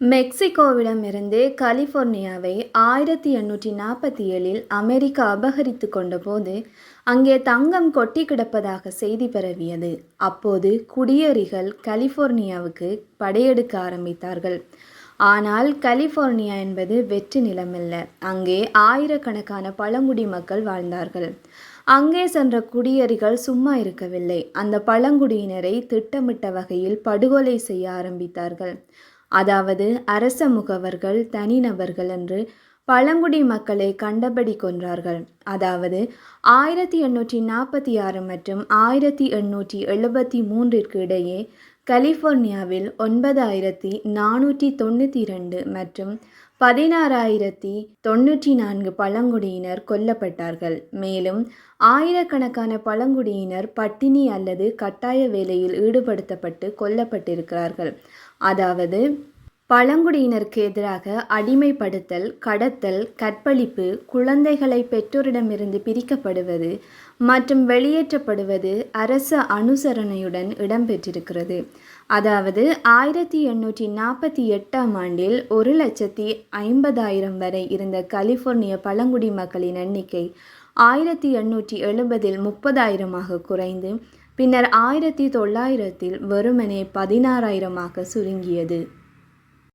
மெக்சிகோவிடமிருந்து கலிஃபோர்னியாவை ஆயிரத்தி எண்ணூற்றி நாற்பத்தி ஏழில் அமெரிக்கா அபகரித்து கொண்டபோது அங்கே தங்கம் கொட்டி கிடப்பதாக செய்தி பரவியது. அப்போது குடியேறிகள் கலிஃபோர்னியாவுக்கு படையெடுக்க ஆரம்பித்தார்கள். ஆனால் கலிஃபோர்னியா என்பது வெற்று நிலமல்ல. அங்கே ஆயிரக்கணக்கான பழங்குடி மக்கள் வாழ்ந்தார்கள். அங்கே சென்ற குடியேறிகள் சும்மா இருக்கவில்லை. அந்த பழங்குடியினரை திட்டமிட்ட வகையில் படுகொலை செய்ய ஆரம்பித்தார்கள். அதாவது அரச முகவர்கள் தனிநபர்கள் என்று பழங்குடி மக்களை கண்டபடி கொன்றார்கள். அதாவது ஆயிரத்தி எண்ணூற்றி நாற்பத்தி ஆறு மற்றும் ஆயிரத்தி எண்ணூற்றி எழுபத்தி மூன்றிற்கு இடையே கலிஃபோர்னியாவில் ஒன்பதாயிரத்தி நானூற்றி தொண்ணூற்றி ரெண்டு மற்றும் பதினாறாயிரத்தி தொண்ணூற்றி நான்கு பழங்குடியினர் கொல்லப்பட்டார்கள். மேலும் ஆயிரக்கணக்கான பழங்குடியினர் பட்டினி அல்லது கட்டாய வேலையில் ஈடுபடுத்தப்பட்டு கொல்லப்பட்டிருக்கிறார்கள். அதாவது பழங்குடியினருக்கு எதிராக அடிமைப்படுத்தல் கடத்தல் கற்பழிப்பு குழந்தைகளை பெற்றோரிடமிருந்து பிரிக்கப்படுவது மற்றும் வெளியேற்றப்படுவது அரச அனுசரணையுடன் இடம்பெற்றிருக்கிறது. அதாவது ஆயிரத்தி எண்ணூற்றி நாற்பத்தி எட்டாம் ஆண்டில் ஒரு லட்சத்தி ஐம்பதாயிரம் வரை இருந்த கலிஃபோர்னிய பழங்குடி மக்களின் எண்ணிக்கை ஆயிரத்தி எண்ணூற்றி எழுபதில் முப்பதாயிரமாக குறைந்து பின்னர் ஆயிரத்தி தொள்ளாயிரத்தில் வெறுமனே பதினாறாயிரமாக சுருங்கியது.